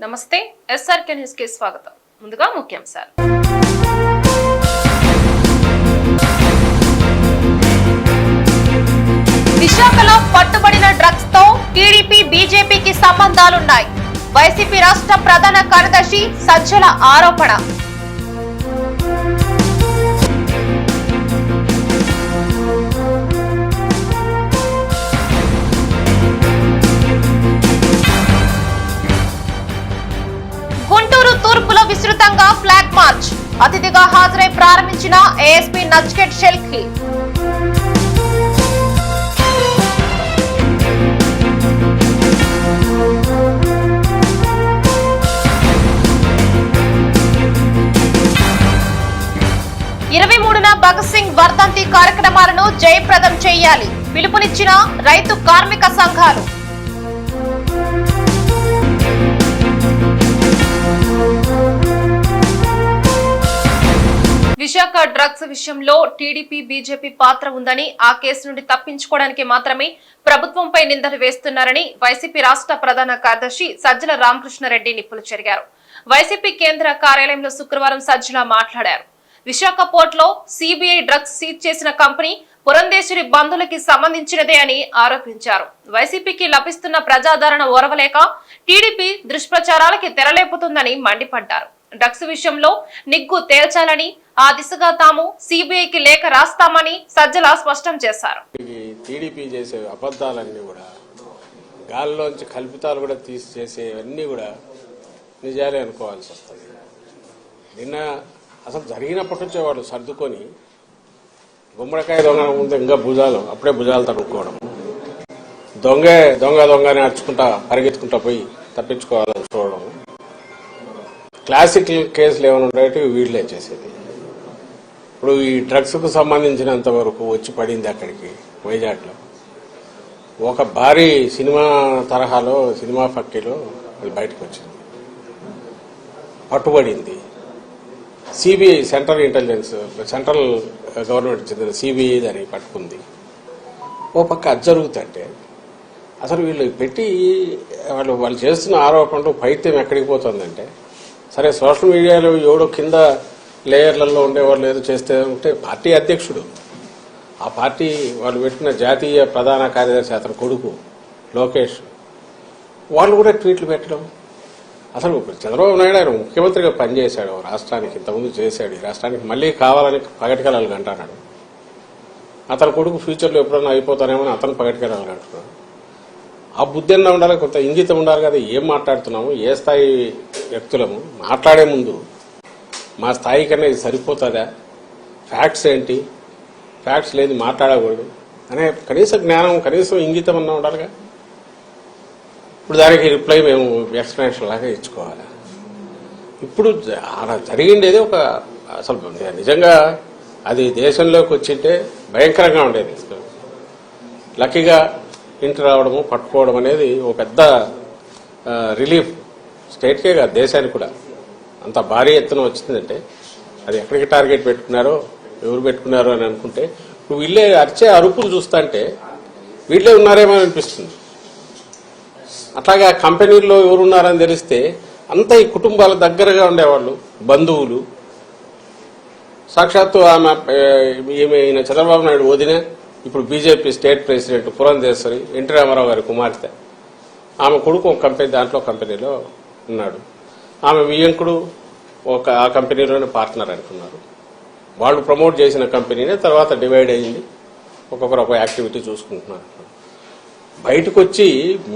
నమస్తే ఎస్ఆర్కే న్యూస్కి స్వాగతం. ముందుగా ముఖ్యాంశాలు. విశాఖలో పట్టుబడిన డ్రగ్స్తో టీడీపీ బీజేపీకి సంబంధాలున్నాయి. వైసీపీ రాష్ట్ర ప్రధాన కార్యదర్శి సజ్జల ఆరోపణ. తూర్పులో విస్తృతంగా ఫ్లాగ్ మార్చ్. అతిథిగా హాజరై ప్రారంభించిన ఏఎస్పీ నచ్కెట్ షెల్కి. ఇరవై మూడున భగత్ సింగ్ వర్ధంతి కార్యక్రమాలను జయప్రదం చేయాలి. పిలుపునిచ్చిన రైతు కార్మిక సంఘాలు. విశాఖ డ్రగ్స్ విషయంలో టీడీపీ బీజేపీ పాత్ర ఉందని ఆ కేసు నుండి తప్పించుకోవడానికి మాత్రమే ప్రభుత్వంపై నిందలు వేస్తున్నారని వైసీపీ రాష్ట్ర ప్రధాన కార్యదర్శి సజ్జల రామకృష్ణారెడ్డి నిప్పులు చెరిగారు. వైసీపీ కేంద్ర కార్యాలయంలో శుక్రవారం సజ్జల మాట్లాడారు. విశాఖ పోర్టులో సిబిఐ డ్రగ్స్ సీజ్ చేసిన కంపెనీ పురంధేశ్వరి బంధువులకి సంబంధించినదే అని ఆరోపించారు. వైసీపీకి లభిస్తున్న ప్రజాదరణ ఓరవలేక టీడీపీ దుష్ప్రచారాలకి తెరలేపుతుందని మండిపడ్డారు. డ్రగ్స్ విషయంలో నిగ్గు తేల్చాలని ఆ దిశగా తాము సిబిఐకి లేఖ రాస్తామని సజ్జల స్పష్టం చేశారు. ఈ టీడీపీ చేసే అబద్దాలన్నీ కూడా గాలిలోంచి కల్పితాలు కూడా తీసి చేసేవన్నీ కూడా నిజాలే అనుకోవాల్సి వస్తుంది. నిన్న అసలు జరిగినప్పటి నుంచే వాళ్ళు సర్దుకొని గుమ్మడికాయ దొంగ ముందు ఇంకా భుజాలు అప్పుడే భుజాలు తడుక్కోవడం. దొంగే దొంగ దొంగ అని పరిగెత్తుకుంటా పోయి తప్పించుకోవాలని చూడడం. క్లాసికల్ కేసులు ఏమైనా ఉండేవి వీళ్ళే చేసేది. ఇప్పుడు ఈ డ్రగ్స్కు సంబంధించినంత వరకు వచ్చి పడింది అక్కడికి వైజాగ్లో. ఒక భారీ సినిమా తరహాలో సినిమా ఫ్యాక్టరీలో అది బయటకు వచ్చింది. పట్టుబడింది. CBI central intelligence central government చెందిన సిబిఐ దాన్ని పట్టుకుంది. ఓ పక్క అది జరుగుతుంటే అసలు వీళ్ళు పెట్టి వాళ్ళు వాళ్ళు చేస్తున్న ఆరోపణలు పైత్యం ఎక్కడికి పోతుందంటే సరే సోషల్ మీడియాలో ఎవడో కింద లేయర్లలో ఉండేవాళ్ళు ఏదో చేస్తే ఉంటే పార్టీ అధ్యక్షుడు. ఆ పార్టీ వాళ్ళు పెట్టిన జాతీయ ప్రధాన కార్యదర్శి అతని కొడుకు లోకేష్. వాళ్ళు కూడా ట్వీట్లు పెట్టడం. అసలు చంద్రబాబు నాయుడు ఆయన ముఖ్యమంత్రిగా పనిచేశాడు రాష్ట్రానికి ఇంతకుముందు చేశాడు. ఈ రాష్ట్రానికి మళ్ళీ కావాలని పగటికెళ్ళాలి అంటున్నాడు అతని కొడుకు ఫ్యూచర్లో ఎప్పుడన్నా అయిపోతానేమో అని అతను పగటికెళ్ళాలి అంటున్నాడు ఆ బుద్ధి అన్న ఉండాలి కొంత ఇంగితం ఉండాలి కదా ఏం మాట్లాడుతున్నాము ఏ స్థాయి వ్యక్తులము మాట్లాడే ముందు మా స్థాయి కన్నా ఇది సరిపోతుందా? ఫ్యాక్ట్స్ ఏంటి? ఫ్యాక్ట్స్ లేని మాట్లాడకూడదు. అనే కనీస జ్ఞానం కనీసం ఇంగితం అన్నా ఉండాలిగా ఇప్పుడు దానికి రిప్లై మేము ఎక్స్ప్లెనేషన్ లాగా ఇచ్చుకోవాలి? ఇప్పుడు అలా జరిగిండేది ఒక అసలు నిజంగా అది దేశంలోకి వచ్చింటే భయంకరంగా ఉండేది. లక్కీగా ఇంటి రావడము పట్టుకోవడం అనేది ఒక పెద్ద రిలీఫ్ స్టేట్కే కాదు దేశానికి కూడా. అంత భారీ ఎత్తున వచ్చిందంటే అది ఎక్కడికి టార్గెట్ పెట్టుకున్నారో ఎవరు పెట్టుకున్నారో అని అనుకుంటే నువ్వు వీళ్ళే అరిచే అరుపులు చూస్తాంటే వీళ్ళే ఉన్నారేమో అనిపిస్తుంది. అట్లాగే ఆ కంపెనీల్లో ఎవరున్నారని తెలిస్తే అంతా ఈ కుటుంబాల దగ్గరగా ఉండేవాళ్ళు బంధువులు. సాక్షాత్తు ఆమె ఈమె ఈయన చంద్రబాబు నాయుడు వదిన ఇప్పుడు BJP state president Purandeswari NT Rama Rao గారి కుమార్తె. ఆమె కొడుకు ఒక కంపెనీ దాంట్లో కంపెనీలో ఉన్నాడు. ఆమె వియంకుడు ఒక ఆ కంపెనీలోనే పార్ట్నర్ అనుకున్నారు. వాళ్ళు ప్రమోట్ చేసిన కంపెనీనే తర్వాత డివైడ్ అయ్యింది ఒక్కొక్కరు ఒక యాక్టివిటీ చూసుకుంటున్నారు. బయటకు వచ్చి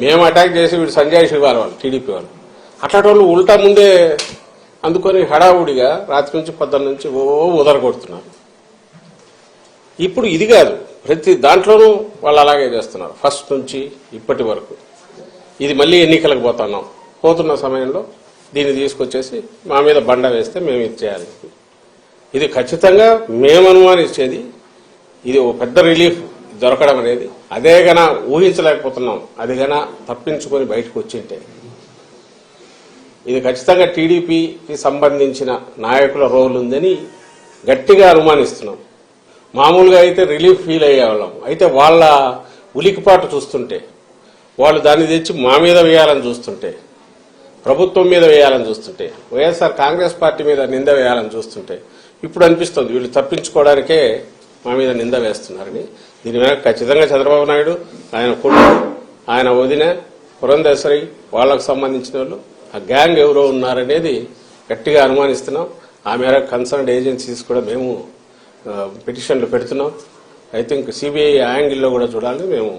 మేము అటాక్ చేసి వీడు సంజయ్ శివాల వాళ్ళు టీడీపీ వాళ్ళు. అట్లాంటి వాళ్ళు ఉల్టా ముందే అందుకొని హడావుడిగా రాత్రి నుంచి పొద్దున్న నుంచి ఓ ఉదరగొడుతున్నారు. ఇప్పుడు ఇది కాదు. ప్రతి దాంట్లోనూ వాళ్ళు అలాగే చేస్తున్నారు. ఫస్ట్ నుంచి ఇప్పటి వరకు. ఇది మళ్ళీ ఎన్నికలకు పోతున్నాం. పోతున్న సమయంలో దీన్ని తీసుకొచ్చేసి మా మీద బండ వేస్తే మేము ఇది చేయాలి. ఇది ఖచ్చితంగా మేము అనుమానించేది ఇది ఒక పెద్ద రిలీఫ్ దొరకడం అనేది. అదేగనా ఊహించలేకపోతున్నాం. అదిగనా తప్పించుకొని బయటకు వచ్చింటే. ఇది ఖచ్చితంగా టీడీపీకి సంబంధించిన నాయకుల రోల్ ఉందని గట్టిగా అనుమానిస్తున్నాం. మామూలుగా అయితే రిలీఫ్ ఫీల్ అయ్యేవాళ్ళం. అయితే వాళ్ళ ఉలికిపాటు చూస్తుంటే వాళ్ళు దాన్ని తెచ్చి మా మీద వేయాలని చూస్తుంటే ప్రభుత్వం మీద వేయాలని చూస్తుంటే వైఎస్ఆర్ కాంగ్రెస్ పార్టీ మీద నింద వేయాలని చూస్తుంటే ఇప్పుడు అనిపిస్తుంది వీళ్ళు తప్పించుకోవడానికే మా మీద నింద వేస్తున్నారని. దీని మీద ఖచ్చితంగా చంద్రబాబు నాయుడు ఆయన కొడుకు ఆయన వదిన పురంధేశ్వరి వాళ్ళకు సంబంధించిన వాళ్ళు ఆ గ్యాంగ్ ఎవరో ఉన్నారనేది గట్టిగా అనుమానిస్తున్నాం. ఆ మేరకు కన్సర్న్ ఏజెన్సీస్ కూడా మేము పిటిషన్లు పెడుతున్నాం. ఐ థింక్ సిబిఐ యాంగిల్లో కూడా చూడాలని మేము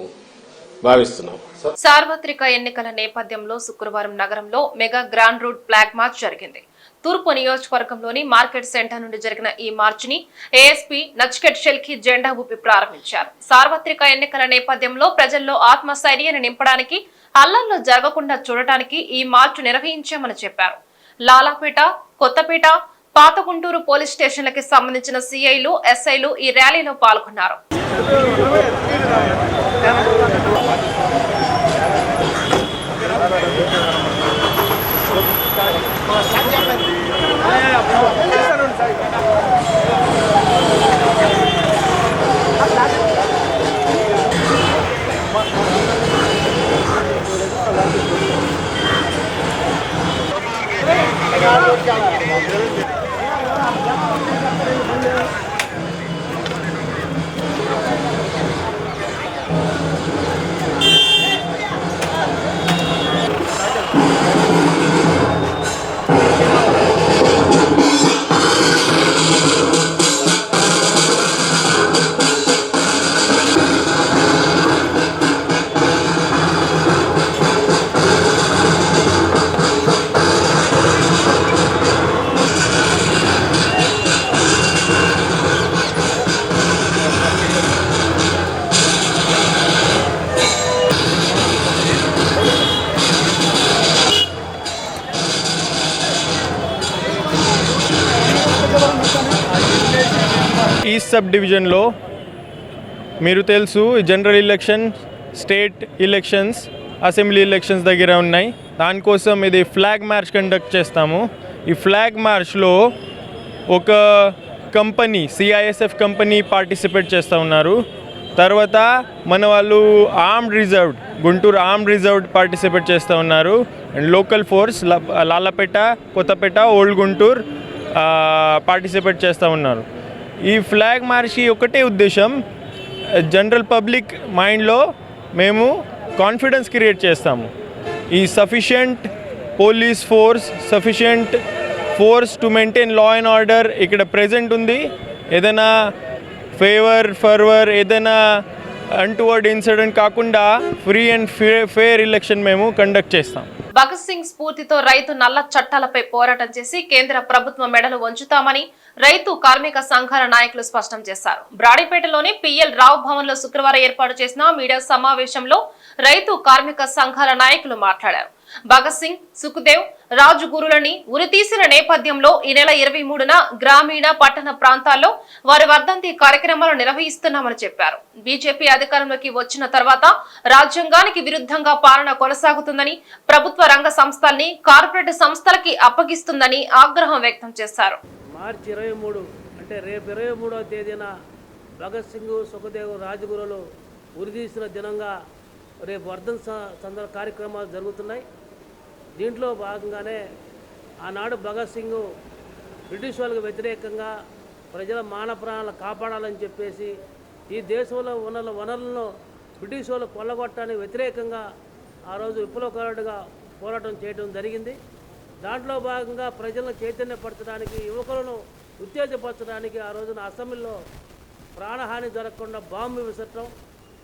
భావిస్తున్నాం. సార్వత్రిక ఎన్నికల నేపథ్యంలో శుక్రవారం నగరంలో mega grand route flag march జరిగింది. తూర్పు నియోజకవర్గంలోని మార్కెట్ సెంటర్ నుండి జరిగిన ఈ మార్చ్ని ఏఎస్పీ నచ్కెట్ షెల్కి జెండా ఊపి ప్రారంభించారు. సార్వత్రిక ఎన్నికల నేపథ్యంలో ప్రజల్లో ఆత్మస్థైర్యాన్ని నింపడానికి అల్లర్లు జరగకుండా చూడటానికి ఈ మార్చ్ నిర్వహించామని చెప్పారు. లాలాపేట కొత్తపేట పాత గుంటూరు పోలీస్ స్టేషన్లకి సంబంధించిన సిఐలు ఎస్ఐలు ఈ ర్యాలీలో పాల్గొన్నారు. ఈస్ట్ సబ్ డివిజన్లో మీరు తెలుసు general election state elections assembly elections దగ్గర ఉన్నాయి. దానికోసం ఇది ఫ్లాగ్ మార్చ్ కండక్ట్ చేస్తాము. ఈ ఫ్లాగ్ మార్చ్లో ఒక కంపెనీ సిఐఎస్ఎఫ్ కంపెనీ పార్టిసిపేట్ చేస్తూ ఉన్నారు. తర్వాత మన వాళ్ళు armed reserved Guntur armed reserved participate చేస్తూ ఉన్నారు. And local force Lalapet Kothapet old Guntur participate చేస్తూ ఉన్నారు. ఈ ఫ్లాగ్ మార్చి ఒకటే ఉద్దేశం జనరల్ పబ్లిక్ మైండ్లో మేము కాన్ఫిడెన్స్ క్రియేట్ చేస్తాము. ఈ sufficient police force sufficient force to maintain law and order ఇక్కడ ప్రెజెంట్ ఉంది. ఏదైనా ఫేవర్ ఫర్వర్ ఏదైనా అంటువర్డ్ ఇన్సిడెంట్ కాకుండా ఫ్రీ అండ్ ఫేర్ ఎలక్షన్ మేము కండక్ట్ చేస్తాం. భగత్ సింగ్ స్ఫూర్తితో రైతు నల్ల చట్టాలపై పోరాటం చేసి కేంద్ర ప్రభుత్వం మెడలు వంచుతామని రైతు కార్మిక సంఘాల నాయకులు స్పష్టం చేశారు. బ్రాడీపేటలోని పిఎల్ రావు భవన్లో శుక్రవారం ఏర్పాటు చేసిన మీడియా సమావేశంలో రైతు కార్మిక సంఘాల నాయకులు మాట్లాడారు. భగత్ సింగ్ సుఖదేవ్ రాజు గురులని ఉరితీసిన నేపథ్యంలో ఈ నెల ఇరవై మూడున గ్రామీణ పట్టణ ప్రాంతాల్లో వారి వర్ధంతి కార్యక్రమాలు నిర్వహిస్తున్నామని చెప్పారు. బీజేపీ అధికారంలోకి వచ్చిన తర్వాత రాజ్యాంగానికి విరుద్ధంగా పాలన కొనసాగుతుందని ప్రభుత్వ రంగ సంస్థల్ని కార్పొరేట్ సంస్థలకి అప్పగిస్తుందని ఆగ్రహం వ్యక్తం చేశారు. మార్చి ఇరవై మూడు అంటే రేపు ఇరవై మూడవ తేదీన భగత్ సింగ్ సుఖదేవ్ రాజగురులు ఉరిదీసిన దినంగా రేపు వర్ధన్ స- సందర్భ కార్యక్రమాలు జరుగుతున్నాయి. దీంట్లో భాగంగానే ఆనాడు భగత్ సింగ్ బ్రిటిష్ వాళ్ళకి వ్యతిరేకంగా ప్రజల మాన ప్రాణాలను కాపాడాలని చెప్పేసి ఈ దేశంలో వనరుల వనరులను బ్రిటిష్ వాళ్ళు కొల్లగొట్టడానికి వ్యతిరేకంగా ఆ రోజు విప్లవకారుడిగా పోరాటం చేయడం జరిగింది. దాంట్లో భాగంగా ప్రజలను చైతన్యపరచడానికి యువకులను ఉత్తేజపరచడానికి ఆ రోజున అసెంబ్లీలో ప్రాణహాని జరగకుండా బాంబు విసరటం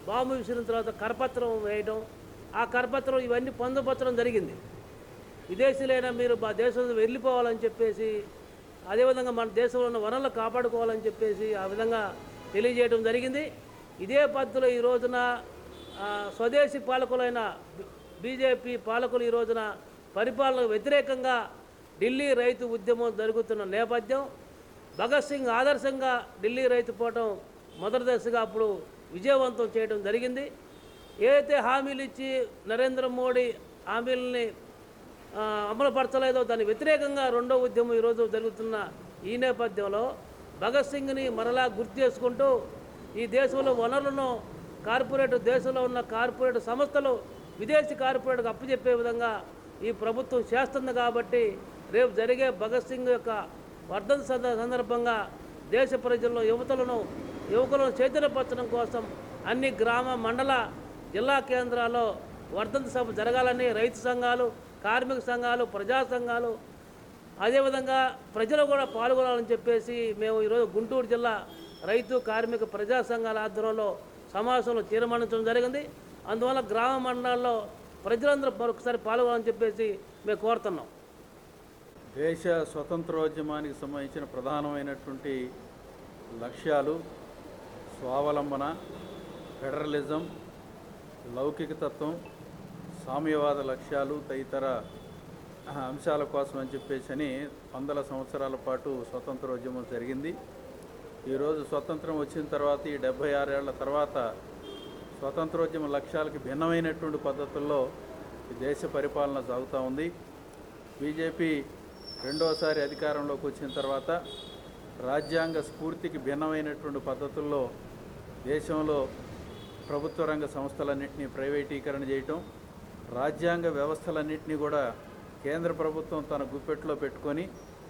బాంబు విసిరిన తర్వాత కరపత్రం వేయడం ఆ కరపత్రం ఇవన్నీ పొందపరచడం జరిగింది. విదేశీలైనా మీరు మా దేశం వెళ్ళిపోవాలని చెప్పేసి అదేవిధంగా మన దేశంలో ఉన్న వనరులు కాపాడుకోవాలని చెప్పేసి ఆ విధంగా తెలియజేయడం జరిగింది. ఇదే పద్ధతిలో ఈ రోజున స్వదేశీ పాలకులైన బీజేపీ పాలకులు ఈ రోజున పరిపాలనకు వ్యతిరేకంగా ఢిల్లీ రైతు ఉద్యమం జరుగుతున్న నేపథ్యం భగత్ సింగ్ ఆదర్శంగా ఢిల్లీ రైతు పోవటం మొదటి దశగా అప్పుడు విజయవంతం చేయడం జరిగింది. ఏదైతే హామీలు ఇచ్చి నరేంద్ర మోడీ హామీలని అమలుపరచలేదో దాని వ్యతిరేకంగా రెండో ఉద్యమం ఈరోజు జరుగుతున్న ఈ నేపథ్యంలో భగత్ సింగ్ని మరలా గుర్తు చేసుకుంటూ ఈ దేశంలో వనరులను కార్పొరేట్ దేశంలో ఉన్న కార్పొరేట్ సంస్థలు విదేశీ కార్పొరేట్కి అప్పచెప్పే విధంగా ఈ ప్రభుత్వం చేస్తుంది కాబట్టి రేపు జరిగే భగత్ సింగ్ యొక్క వర్ధన్ సందర్భంగా దేశ ప్రజల్లో యువతలను యువకులను చైతన్యపరచడం కోసం అన్ని గ్రామ మండల జిల్లా కేంద్రాల్లో వర్ధన్ సభ జరగాలని రైతు సంఘాలు కార్మిక సంఘాలు ప్రజా సంఘాలు అదేవిధంగా ప్రజలు కూడా పాల్గొనాలని చెప్పేసి మేము ఈరోజు గుంటూరు జిల్లా రైతు కార్మిక ప్రజా సంఘాల ఆధ్వర్యంలో సమావేశంలో తీర్మానించడం జరిగింది. అందువల్ల గ్రామ మండలాల్లో ప్రజలందరూ మరొకసారి పాల్గొనాలని చెప్పేసి మేము కోరుతున్నాం. దేశ స్వతంత్రోద్యమానికి సంబంధించిన ప్రధానమైనటువంటి లక్ష్యాలు స్వావలంబన ఫెడరలిజం లౌకికతత్వం సామ్యవాద లక్ష్యాలు తదితర అంశాల కోసం అని చెప్పేసి అని వందల సంవత్సరాల పాటు స్వతంత్రోద్యమం జరిగింది. ఈరోజు స్వతంత్రం వచ్చిన తర్వాత ఈ డెబ్భై ఆరేళ్ళ తర్వాత స్వతంత్రోద్యమ లక్ష్యాలకు భిన్నమైనటువంటి పద్ధతుల్లో ఈ దేశ పరిపాలన సాగుతూ ఉంది. బీజేపీ రెండోసారి అధికారంలోకి వచ్చిన తర్వాత రాజ్యాంగ స్ఫూర్తికి భిన్నమైనటువంటి పద్ధతుల్లో దేశంలో ప్రభుత్వ రంగ సంస్థలన్నింటినీ ప్రైవేటీకరణ చేయటం రాజ్యాంగ వ్యవస్థలన్నింటినీ కూడా కేంద్ర ప్రభుత్వం తన గుప్పెట్లో పెట్టుకొని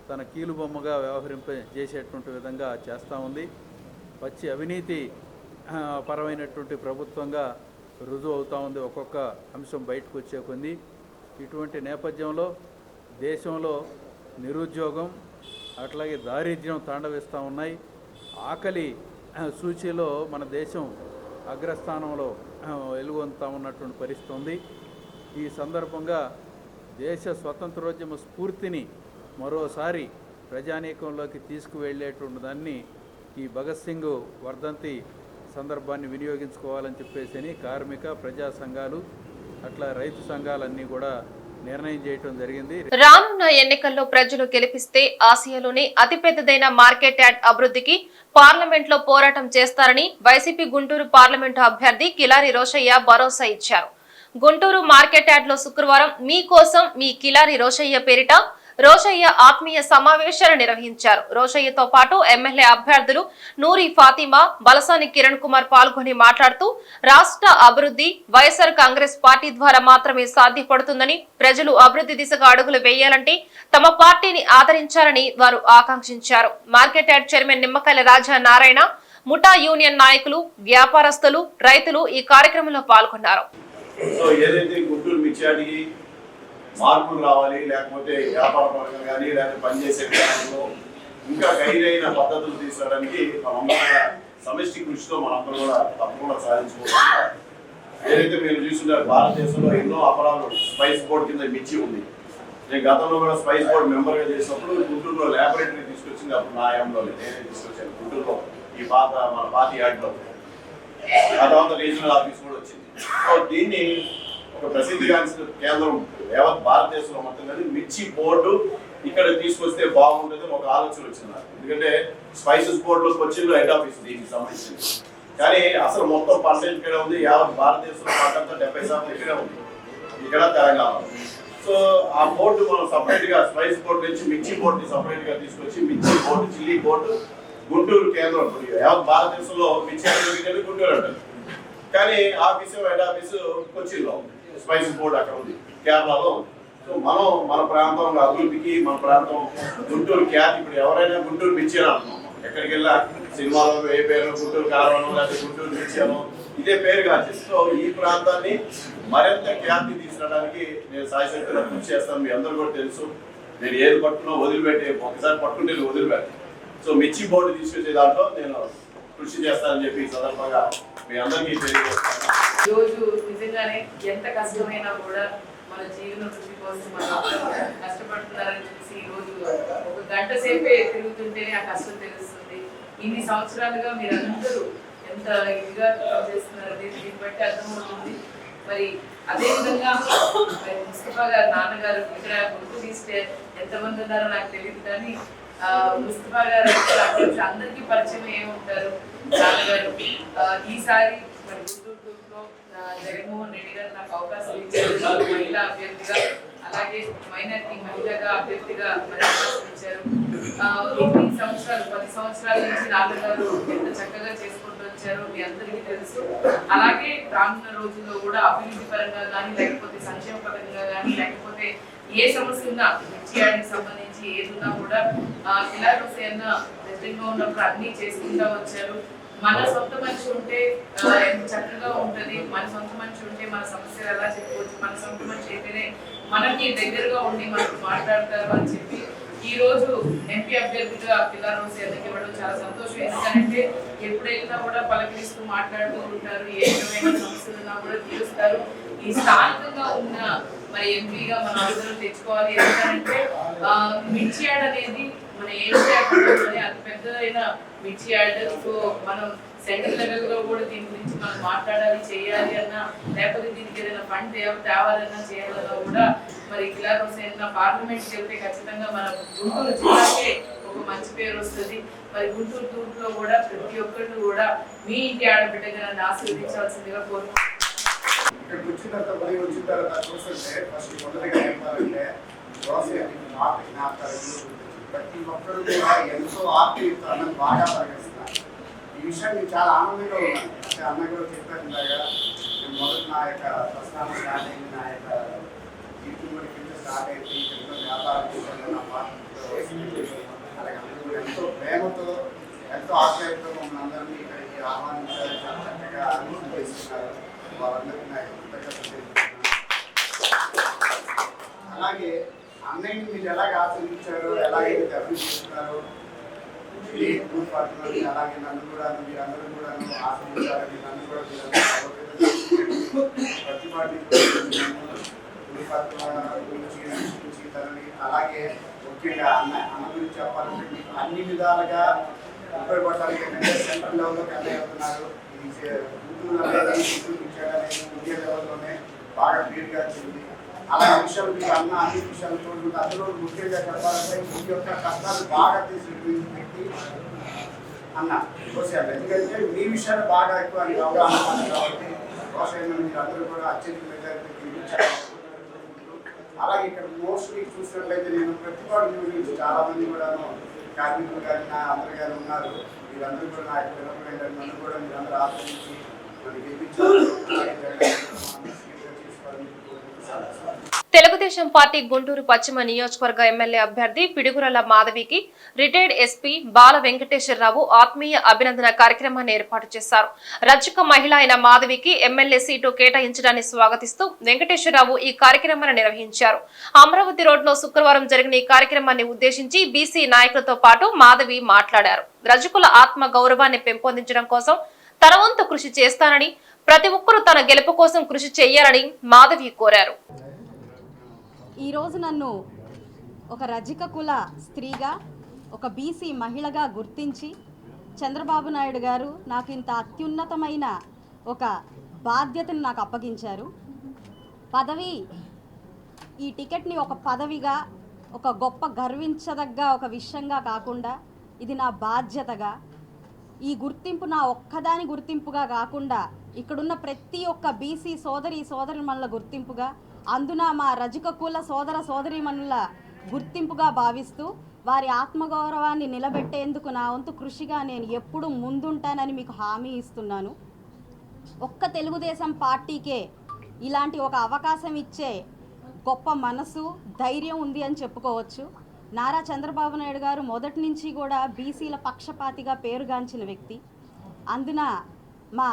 తన కీలుబొమ్మగా వ్యవహరింప చేసేటువంటి విధంగా చేస్తూ ఉంది. పచ్చి అవినీతి పరమైనటువంటి ప్రభుత్వంగా రుజువు అవుతూ ఉంది. ఒక్కొక్క అంశం బయటకు వచ్చే కొంది ఇటువంటి నేపథ్యంలో దేశంలో నిరుద్యోగం అట్లాగే దారిద్ర్యం తాండవిస్తూ ఉన్నాయి. ఆకలి సూచీలో మన దేశం అగ్రస్థానంలో ఆ, ఉన్నటువంటి పరిస్థితి ఉంది. ఈ సందర్భంగా దేశ స్వతంత్రోద్యమ స్ఫూర్తిని మరోసారి ప్రజానీకంలోకి తీసుకువెళ్ళేటువంటి దాన్ని ఈ భగత్ సింగ్ వర్ధంతి సందర్భాన్ని వినియోగించుకోవాలని చెప్పేసి అని కార్మిక ప్రజా సంఘాలు అట్లా రైతు సంఘాలన్నీ కూడా నిర్ణయం చేయడం జరిగింది. రానున్న ఎన్నికల్లో ప్రజలు గెలిపిస్తే ఆసియాలోనే అతిపెద్దదైన మార్కెట్ యార్డ్ అభివృద్ధికి పార్లమెంట్లో పోరాటం చేస్తారని వైసీపీ గుంటూరు పార్లమెంటు అభ్యర్థి కిలారి రోషయ్య భరోసా ఇచ్చారు. గుంటూరు మార్కెట్ యార్డ్లో శుక్రవారం మీ కోసం మీ కిలారి రోషయ్య పేరిట రోషయ్య ఆత్మీయ సమావేశాలు నిర్వహించారు. రోషయ్యతో పాటు ఎమ్మెల్యే అభ్యర్థులు నూరి ఫాతిమా బలసాని కిరణ్ కుమార్ పాల్గొని మాట్లాడుతూ రాష్ట్ర అభివృద్ధి వైఎస్ఆర్ కాంగ్రెస్ పార్టీ ద్వారా మాత్రమే సాధ్యపడుతుందని ప్రజలు అభివృద్ధి దిశగా అడుగులు వేయాలంటే తమ పార్టీని ఆదరించాలని వారు ఆకాంక్షించారు. మార్కెట్ యార్డ్ చైర్మన్ నిమ్మకాయల రాజా నారాయణ ముఠా యూనియన్ నాయకులు వ్యాపారస్తులు రైతులు ఈ కార్యక్రమంలో పాల్గొన్నారు సో ఏదైతే గుంటూరు మిర్చాడికి మార్పులు రావాలి లేకపోతే వ్యాపార పరంగా కానీ లేకపోతే పనిచేసే విధానంలో ఇంకా ఖైదైన పద్ధతులు తీసుకోవడానికి మనందరూ కూడా సమిష్టి కృషితో మనందరూ కూడా తప్పకుండా సాధించుకోవాలి ఏదైతే మీరు చూస్తున్నారు భారతదేశంలో ఎన్నో అపరాధాలు స్పైస్ బోర్డు కింద మిర్చి ఉంది. నేను గతంలో కూడా స్పైస్ బోర్డు మెంబర్గా చేసినప్పుడు గుంటూరులో ల్యాబొరేటరీ తీసుకొచ్చింది అప్పుడు నా ఆయంలో నేనే తీసుకొచ్చాను గుంటూరులో ఈ పాత మన పాతి యార్డ్లో. ఆ తర్వాత రీజనల్ ఆఫీస్ కూడా వచ్చింది. సో దీన్ని ఒక ప్రసిద్ధిగాంచిన కేంద్రం యావత్ భారతదేశంలో మొత్తం కానీ మిర్చి బోర్డు ఇక్కడ తీసుకొస్తే బాగుంటుంది ఒక ఆలోచన వచ్చింది. ఎందుకంటే స్పైసెస్ బోర్డులో కొచ్చిన్లో హెడ్ ఆఫీస్ దీనికి సంబంధించింది కానీ అసలు మొత్తం పర్సెంట్ ఇక్కడ ఉంది. యావత్ భారతదేశంలో పంటంతా డెబ్బై శాతం ఇక్కడే ఉంది. ఇక్కడ తెలంగాణ. సో ఆ బోర్డు మనం సపరేట్గా స్పైస్ బోర్డు నుంచి మిర్చి బోర్డు సపరేట్గా తీసుకొచ్చి మిర్చి బోర్డు చిల్లీ బోర్డు గుంటూరు కేంద్రం యావత్ భారతదేశంలో మిర్చి గుంటూరు అంటారు. కానీ ఆఫీసు హెడ్ ఆఫీసు కొచ్చిన్లో ఉంది. స్పైసెస్ బోర్డు అక్కడ ఉంది. కేరళలో ఉంది. సో మనం మన ప్రాంతంలో అభివృద్ధికి మన ప్రాంతం గుంటూరు ఖ్యాతి. ఇప్పుడు ఎవరైనా గుంటూరు మిర్చి ఎక్కడికి వెళ్ళా? సినిమాలో ఏ పేరు? గుంటూరు కారణం లేకపోతే గుంటూరు మిర్చి ఇదే పేరు కాదు. సో ఈ ప్రాంతాన్ని మరింత ఖ్యాతి తీసుకురావడానికి నేను సాయశక్తిగా కృషి చేస్తాను. మీ అందరూ కూడా తెలుసు. నేను ఏది పట్టుకున్నా వదిలిపెట్టి ఒకసారి పట్టుకుంటే నేను వదిలిపెట్టాను సో మిర్చి బోర్డు తీసుకొచ్చే దాంట్లో నేను కృషి చేస్తానని చెప్పి ఈ సందర్భంగా మీ అందరికీ తెలియజేస్తాను. రోజు నిజంగానే ఎంత కష్టమైనా కూడా మన జీవన వృద్ధి కోసం మనం కష్టపడుతున్నారని చూసి రోజు ఒక గంట సేపే తిరుగుతుంటేనే ఆ కష్టం తెలుస్తుంది. ఇన్ని సంవత్సరాలుగా మీరందరూ ఎంత ఇదిగా చేస్తున్నారని దీన్ని బట్టి అర్థమవుతుంది. మరి అదేవిధంగా మరి ముస్తఫా గారు నాన్నగారు ఇక్కడ గుర్తు తీస్తే ఎంతమంది ఉన్నారో నాకు తెలియదు కానీ ఆ, ముస్తఫా గారు అందరికీ పరిచయం ఏమి ఉంటారు. నాన్నగారు ఈసారి మరి గుంటూరు జగన్మోహన్ రెడ్డి గారు నాకు అవకాశం ఇచ్చారు. మహిళా అభ్యర్థిగా అలాగే మైనార్టీ మహిళగా అభ్యర్థిగా ఇచ్చారు. ప్రదర్శించారు సంవత్సరాలు పది సంవత్సరాల నుంచి నాన్నగారు ఎంత చక్కగా చేసుకుంటూ వచ్చారో మీ అందరికీ తెలుసు. అలాగే రానున్న రోజుల్లో కూడా అభివృద్ధి పరంగా కానీ లేకపోతే సంక్షేమ పరంగా కానీ లేకపోతే ఏ సమస్య ఉన్నా విజయానికి సంబంధించి ఏదున్నా కూడా కిలారోసి అన్న ఉన్నప్పుడు అన్ని చేసుకుంటూ వచ్చారు. మన సొంత మనిషి ఉంటే చక్కగా ఉంటది మన సొంత మనిషి ఉంటే మన సమస్యలు ఎలా చెప్పుకోవచ్చు మన సొంత మనిషి అయితేనే మనకి దగ్గరగా ఉండి మనకు మాట్లాడతారు అని చెప్పి ఈ రోజు ఎంపీ అభ్యర్థిగా పిల్లా రోజు ఎందుకు ఇవ్వడం చాలా సంతోషం. ఎందుకంటే ఎప్పుడైనా కూడా పలకరిస్తూ మాట్లాడుతూ ఉంటారు ఏ విధమైన సమస్యలు ఉన్నా కూడా తీరుస్తారు. ఈ స్థానికంగా ఉన్న మరి ఎంపీగా మన అందరం తెచ్చుకోవాలి ఎందుకంటే ఆ, మిర్చి యాడ్ అనేది మన ఏషియా అతి పెద్దదైన మిర్చి యాడ్. సో మనం సెంట్రల్ లెవెల్లో కూడా దీని గురించి మనం మాట్లాడాలి చేయాలి అన్నా లేకపోతే దీనికి ఏదైనా ఫండ్ తేవాలన్నా చేయాలన్నా కూడా మరి ఇలా హుసేన్ పార్లమెంట్ వెళ్తే ఖచ్చితంగా మన గుంటూరు జిల్లాకే ఒక మంచి పేరు వస్తుంది. మరి గుంటూరు తూర్పులో కూడా ప్రతి ఒక్కళ్ళు కూడా మీ ఇంటి ఆడబిడ్డగా నన్ను ఆశీర్వదించాల్సిందిగా కోరుకుంటున్నాను. ఇక్కడికి వచ్చిన తర్వాత ఉదయం వచ్చిన తర్వాత చూస్తుంటే ఫస్ట్ మొదటిగా చెప్పాలంటే దోశ జ్ఞాపకాలు ప్రతి ఒక్కరు కూడా ఎంతో ఆత్మీయత అన్నం బాగా పరిగణిస్తున్నారు ఈ విషయం నేను చాలా ఆనందంగా ఉన్నాను. అంటే అన్న కూడా ఇందాక నేను మొదటి నా యొక్క ప్రస్థానం స్టార్ట్ అయింది నా యొక్క జీవితం కూడా కింద స్టార్ట్ అయింది నా అలాగే అందరూ కూడా ఎంతో ప్రేమతో ఎంతో ఆశ్చర్యంతో మమ్మల్ని అందరినీ ఇక్కడికి ఆహ్వానించారు చాలా చక్కగా అనుభవం చేస్తున్నారు నా అలాగే అన్నయ్యని మీరు ఎలాగ ఆచరించారో ఎలాగైతే అభివృద్ధి చేస్తున్నారు గ్రూప్ పార్టీ అలాగే నన్ను కూడా మీరు అందరూ కూడా ఆశ్రయించాలని నన్ను కూడా మీరు ప్రతి పార్టీ గురించి తనని అలాగే ముఖ్యంగా అన్న అన్న గురించి చెప్పాలంటే మీకు అన్ని విధాలుగా ఉపయోగపడటానికి సెంట్రల్ లెవెల్లో కన్నయ్య అవుతున్నారు ఇది అనేది గుంటూరు విజయాలు అనేది ఇండియా లెవెల్లోనే బాగా పేరుగా వచ్చింది అలా విషయాలు మీరు అన్న అన్ని విషయాలు చూడుకుంటే అందులో ముఖ్యంగా చెప్పాలంటే మీ యొక్క కష్టాలు బాగా తీసుకుని వ్యక్తి అన్న కోసారు ఎందుకంటే మీ విషయాలు బాగా ఎక్కువ అవగాహన కాబట్టి కోసాయి మీరు అందరూ కూడా అత్యంత మెజారిటీ గెలిపించారు అలాగే ఇక్కడ మోస్ట్లీ చూసినట్లయితే నేను ప్రతిపాడు గురించి చాలా మంది కూడా కార్మికులు కానీ నా అందరు కానీ ఉన్నారు వీరందరూ కూడా నా యొక్క నన్ను కూడా మీరు అందరూ తెలుగుదేశం పార్టీ గుంటూరు పశ్చిమ నియోజకవర్గ ఎమ్మెల్యే అభ్యర్థి పిడుగురల మాధవికి రిటైర్డ్ ఎస్పీ బాల వెంకటేశ్వరరావు ఆత్మీయ అభినందన కార్యక్రమాన్ని ఏర్పాటు చేశారు. రజక మహిళ అయిన మాధవికి ఎమ్మెల్యే సీటు కేటాయించడాన్ని స్వాగతిస్తూ వెంకటేశ్వరరావు ఈ కార్యక్రమాన్ని నిర్వహించారు. అమరావతి రోడ్లో శుక్రవారం జరిగిన ఈ కార్యక్రమాన్ని ఉద్దేశించి బీసీ నాయకులతో పాటు మాధవి మాట్లాడారు. రజకుల ఆత్మ గౌరవాన్ని పెంపొందించడం కోసం తన వంతు కృషి చేస్తానని ప్రతి ఒక్కరూ తన గెలుపు కోసం కృషి చేయాలని మాధవి కోరారు. ఈరోజు నన్ను ఒక రజిక కుల స్త్రీగా ఒక బీసీ మహిళగా గుర్తించి చంద్రబాబు నాయుడు గారు నాకు ఇంత అత్యున్నతమైన ఒక బాధ్యతను నాకు అప్పగించారు. పదవి ఈ టికెట్ని ఒక పదవిగా ఒక గొప్ప గర్వించదగ్గ ఒక విషయంగా కాకుండా ఇది నా బాధ్యతగా ఈ గుర్తింపు నా ఒక్కదాని గుర్తింపుగా కాకుండా ఇక్కడున్న ప్రతి ఒక్క బీసీ సోదరి సోదరిమణుల గుర్తింపుగా అందున మా రజక కుల సోదర సోదరిమణుల గుర్తింపుగా భావిస్తూ వారి ఆత్మగౌరవాన్ని నిలబెట్టేందుకు నా వంతు కృషిగా నేను ఎప్పుడూ ముందుంటానని మీకు హామీ ఇస్తున్నాను. ఒక్క తెలుగుదేశం పార్టీకే ఇలాంటి ఒక అవకాశం ఇచ్చే గొప్ప మనసు ధైర్యం ఉంది అని చెప్పుకోవచ్చు. నారా చంద్రబాబు నాయుడు గారు మొదటి నుంచి కూడా బీసీల పక్షపాతిగా పేరుగాంచిన వ్యక్తి. అందున మా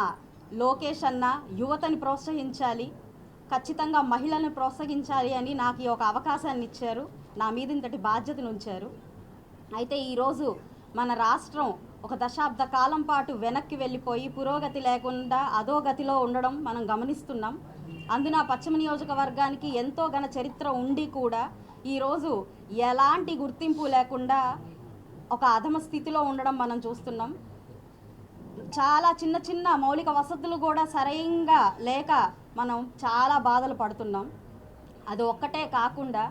లోకేష్ అన్న యువతని ప్రోత్సహించాలి ఖచ్చితంగా మహిళలను ప్రోత్సహించాలి అని నాకు ఈ ఒక అవకాశాన్ని ఇచ్చారు. నా మీద ఇంతటి బాధ్యతను ఉంచారు. అయితే ఈరోజు మన రాష్ట్రం ఒక దశాబ్ద కాలం పాటు వెనక్కి వెళ్ళిపోయి పురోగతి లేకుండా అధోగతిలో ఉండడం మనం గమనిస్తున్నాం. అందున పశ్చిమ నియోజకవర్గానికి ఎంతో ఘన చరిత్ర ఉండి కూడా ఈరోజు ఎలాంటి గుర్తింపు లేకుండా ఒక అధమ స్థితిలో ఉండడం మనం చూస్తున్నాం. చాలా చిన్న చిన్న మౌలిక వసతులు కూడా సరైనగా లేక మనం చాలా బాధలు పడుతున్నాం. అది ఒక్కటే కాకుండా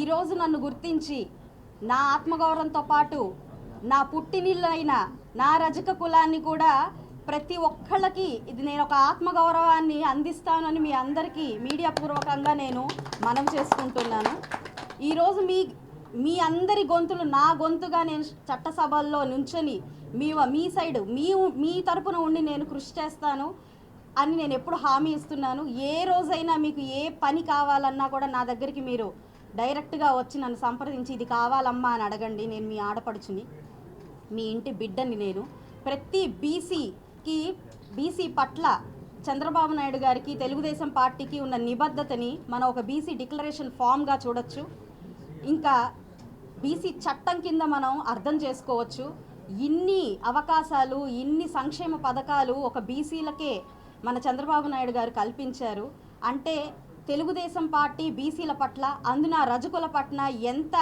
ఈరోజు నన్ను గుర్తించి నా ఆత్మగౌరవంతో పాటు నా పుట్టినిళ్ళైన నా రజక కులాన్ని కూడా ప్రతి ఒక్కళ్ళకి ఇది నేను ఒక ఆత్మగౌరవాన్ని అందిస్తానని మీ అందరికీ మీడియా పూర్వకంగా నేను మనం చేసుకుంటున్నాను. ఈరోజు మీ మీ అందరి గొంతులు నా గొంతుగా నేను చట్టసభల్లో నుంచొని మీ మీ సైడ్ మీ మీ తరపున ఉండి నేను కృషి చేస్తాను అని నేను ఎప్పుడు హామీ ఇస్తున్నాను. ఏ రోజైనా మీకు ఏ పని కావాలన్నా కూడా నా దగ్గరికి మీరు డైరెక్ట్గా వచ్చి నన్ను సంప్రదించి ఇది కావాలమ్మా అని అడగండి. నేను మీ ఆడపడుచుని మీ ఇంటి బిడ్డని నేను. ప్రతి బీసీకి బీసీ పట్ల చంద్రబాబు నాయుడు గారికి తెలుగుదేశం పార్టీకి ఉన్న నిబద్ధతని మనం ఒక బీసీ డిక్లరేషన్ ఫామ్గా చూడొచ్చు. ఇంకా బీసీ చట్టం కింద మనం అర్థం చేసుకోవచ్చు. ఇన్ని అవకాశాలు ఇన్ని సంక్షేమ పథకాలు ఒక బీసీలకే మన చంద్రబాబు నాయుడు గారు కల్పించారు. అంటే తెలుగుదేశం పార్టీ బీసీల పట్ల అందున రజకుల పట్ల ఎంత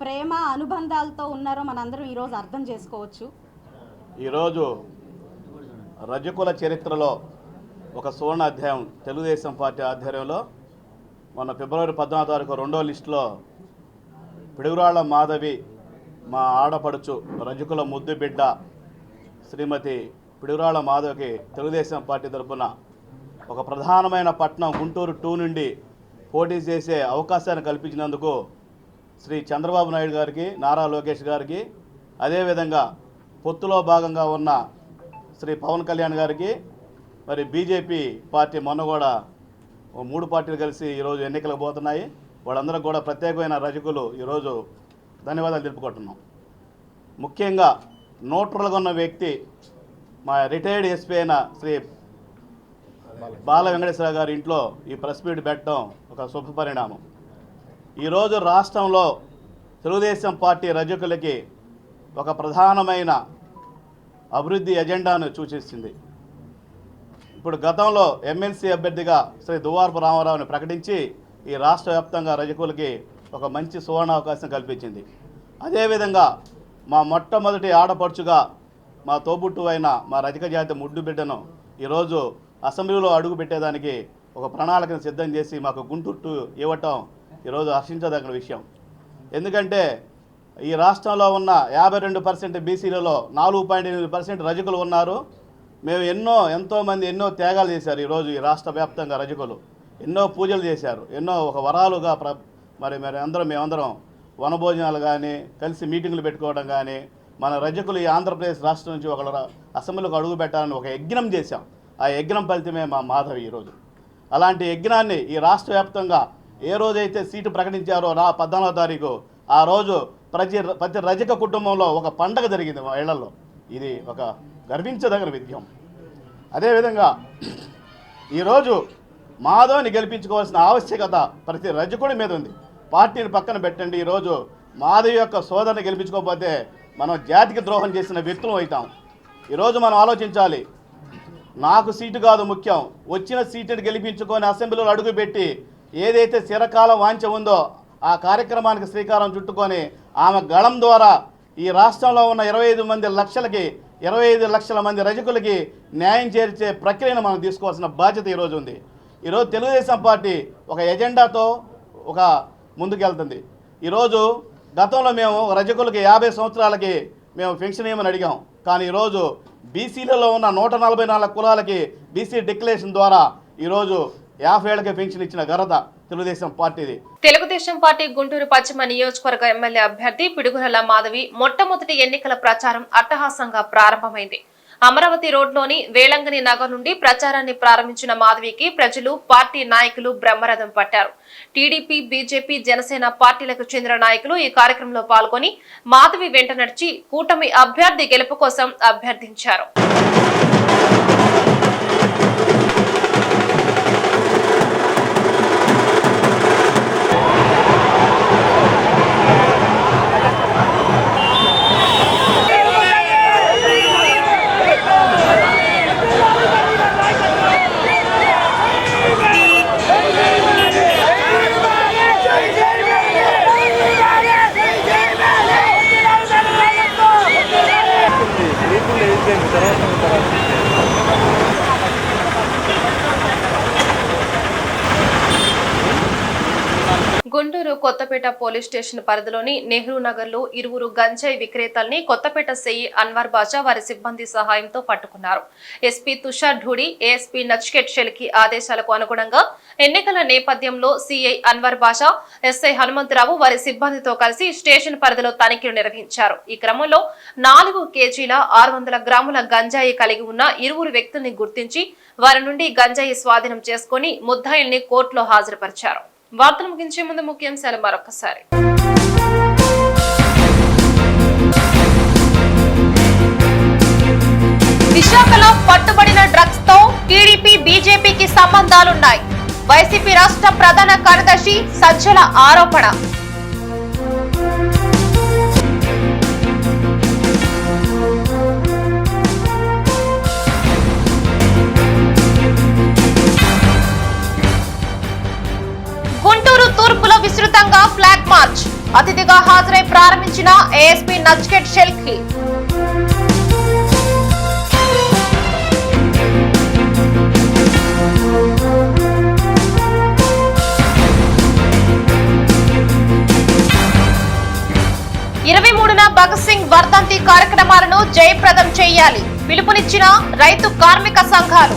ప్రేమ అనుబంధాలతో ఉన్నారో మనందరం ఈరోజు అర్థం చేసుకోవచ్చు. ఈరోజు రజకుల చరిత్రలో ఒక సువర్ణ అధ్యాయం తెలుగుదేశం పార్టీ ఆధ్వర్యంలో మొన్న ఫిబ్రవరి పద్నాలుగు తారీఖు రెండో లిస్టులో పిడుగురాళ్ళ మాధవి మా ఆడపడుచు రజకుల ముద్దు బిడ్డ శ్రీమతి పిడుగురాళ్ళ మాధవికి తెలుగుదేశం పార్టీ తరఫున ఒక ప్రధానమైన పట్టణం గుంటూరు టూ నుండి పోటీ చేసే అవకాశాన్ని కల్పించినందుకు శ్రీ చంద్రబాబు నాయుడు గారికి నారా లోకేష్ గారికి అదేవిధంగా పొత్తులో భాగంగా ఉన్న శ్రీ పవన్ కళ్యాణ్ గారికి మరి బీజేపీ పార్టీ మొన్న కూడా ఓ మూడు పార్టీలు కలిసి ఈరోజు ఎన్నికలకు పోతున్నాయి. వాళ్ళందరూ కూడా ప్రత్యేకమైన రజకులు ఈరోజు ధన్యవాదాలు తెలుపుకుంటున్నాం. ముఖ్యంగా నోట్రులుగా ఉన్న వ్యక్తి మా రిటైర్డ్ ఎస్పీ అయిన శ్రీ బాల వెంకటేశ్వర గారి ఇంట్లో ఈ ప్రెస్ మీట్ పెట్టడం ఒక శుభ పరిణామం. ఈరోజు రాష్ట్రంలో తెలుగుదేశం పార్టీ రజకులకి ఒక ప్రధానమైన అభివృద్ధి ఎజెండాను సూచిస్తుంది. ఇప్పుడు గతంలో ఎమ్మెల్సీ అభ్యర్థిగా శ్రీ దువార్పు రామారావుని ప్రకటించి ఈ రాష్ట్ర వ్యాప్తంగా రజకులకి ఒక మంచి సువర్ణ అవకాశం కల్పించింది. అదేవిధంగా మా మొట్టమొదటి ఆడపడుచుగా మా తోబుట్టు అయిన మా రజక జాతి ముడ్డు బిడ్డను ఈరోజు అసెంబ్లీలో అడుగు పెట్టేదానికి ఒక ప్రణాళికను సిద్ధం చేసి మాకు గుంటూరు ఇవ్వటం ఈరోజు హర్షించదగిన విషయం. ఎందుకంటే ఈ రాష్ట్రంలో ఉన్న యాభై రెండు పర్సెంట్ బీసీలలో నాలుగు పాయింట్ ఎనిమిది పర్సెంట్ రజకులు ఉన్నారు. మేము ఎన్నో ఎంతోమంది ఎన్నో త్యాగాలు చేశారు ఈరోజు ఈ రాష్ట్ర వ్యాప్తంగా రజకులు. ఎన్నో పూజలు చేశారు. ఎన్నో ఒక వరాలుగా ప్ర మరి మరి అందరం మేమందరం వనభోజనాలు కానీ కలిసి మీటింగులు పెట్టుకోవడం కానీ మన రజకులు ఈ ఆంధ్రప్రదేశ్ రాష్ట్రం నుంచి ఒకళ్ళ అసెంబ్లీకి అడుగు పెట్టాలని ఒక యజ్ఞం చేశాం. ఆ యజ్ఞం ఫలితమే మా మాధవి ఈరోజు అలాంటి యజ్ఞాన్ని ఈ రాష్ట్ర వ్యాప్తంగా ఏ రోజైతే సీటు ప్రకటించారో రా పద్నాలుగో తారీఖు ఆ రోజు ప్రతి ప్రతి రజక కుటుంబంలో ఒక పండగ జరిగింది మా ఇళ్ళలో. ఇది ఒక గర్వించదగిన విద్యం. అదేవిధంగా ఈరోజు మాధవ్ని గెలిపించుకోవాల్సిన ఆవశ్యకత ప్రతి రజకుడి మీద ఉంది. పార్టీని పక్కన పెట్టండి. ఈరోజు మాధవి యొక్క సోదరుని గెలిపించుకోకపోతే మనం జాతికి ద్రోహం చేసిన వ్యక్తులు అవుతాం. ఈరోజు మనం ఆలోచించాలి నాకు సీటు కాదు ముఖ్యం. వచ్చిన సీటుని గెలిపించుకొని అసెంబ్లీలో అడుగుపెట్టి ఏదైతే చిరకాల వాంఛ ఉందో ఆ కార్యక్రమానికి శ్రీకారం చుట్టుకొని ఆమె గళం ద్వారా ఈ రాష్ట్రంలో ఉన్న ఇరవై ఐదు మంది లక్షలకి ఇరవై ఐదు లక్షల మంది రజకులకి న్యాయం చేర్చే ప్రక్రియను మనం తీసుకోవాల్సిన బాధ్యత ఈరోజు ఉంది. ఈరోజు తెలుగుదేశం పార్టీ ఒక ఎజెండాతో ఒక ముందుకెళ్తుంది. ఈరోజు గతంలో మేము రజకులకి యాభై సంవత్సరాలకి మేము పెన్షన్ ఏమని అడిగాం. కానీ ఈరోజు బీసీలలో ఉన్న నూట నలభై నాలుగు కులాలకి బీసీ డిక్లరేషన్ ద్వారా ఈరోజు యాభై ఏళ్ళకి పెన్షన్ ఇచ్చిన ఘనత తెలుగుదేశం పార్టీది. తెలుగుదేశం పార్టీ గుంటూరు పశ్చిమ నియోజకవర్గ ఎమ్మెల్యే అభ్యర్థి పిడుగురల మాధవి మొట్టమొదటి ఎన్నికల ప్రచారం అట్టహాసంగా ప్రారంభమైంది. అమరావతి రోడ్లోని వేలంగని నగర్ నుండి ప్రచారాన్ని ప్రారంభించిన మాధవికి ప్రజలు పార్టీ నాయకులు బ్రహ్మరథం పట్టారు. టీడీపీ బీజేపీ జనసేన పార్టీలకు చెందిన నాయకులు ఈ కార్యక్రమంలో పాల్గొని మాధవి వెంట నడిచి కూటమి అభ్యర్థి గెలుపు కోసం అభ్యర్థించారు. కొత్తపేట పోలీస్ స్టేషన్ పరిధిలోని నెహ్రూ నగర్లో ఇరువురు గంజాయి విక్రేతల్ని కొత్తపేట సెయ్యి అన్వర్ బాజా వారి సిబ్బంది సహాయంతో పట్టుకున్నారు. ఎస్పీ తుషార్ ఢూడి ఏఎస్పీ నచ్కెట్ షెల్కి ఆదేశాలకు అనుగుణంగా ఎన్నికల నేపథ్యంలో సిఐ అన్వర్ బాషా ఎస్ఐ హనుమంతరావు వారి సిబ్బందితో కలిసి స్టేషన్ పరిధిలో తనిఖీలు నిర్వహించారు. ఈ క్రమంలో నాలుగు కేజీల ఆరు వందల గ్రాముల గంజాయి కలిగి ఉన్న ఇరువురు వ్యక్తుల్ని గుర్తించి వారి నుండి గంజాయి స్వాధీనం చేసుకుని ముద్దాయిల్ని కోర్టులో హాజరుపరిచారు. వార్తలు ముగించే ముందు ముఖ్యాంశాలు మరొకసారి విశాఖలో పట్టుబడిన డ్రగ్స్తో టీడీపీ బీజేపీకి సంబంధాలున్నాయి. వైసీపీ రాష్ట్ర ప్రధాన కార్యదర్శి సజ్జల ఆరోపణ. అతిథిగా హాజరై ప్రారంభించిన ఏఎస్పీ నచ్కెట్ షెల్కి. ఇరవై మూడున భగత్ సింగ్ వర్ధంతి కార్యక్రమాలను జయప్రదం చేయాలి. పిలుపునిచ్చిన రైతు కార్మిక సంఘాలు.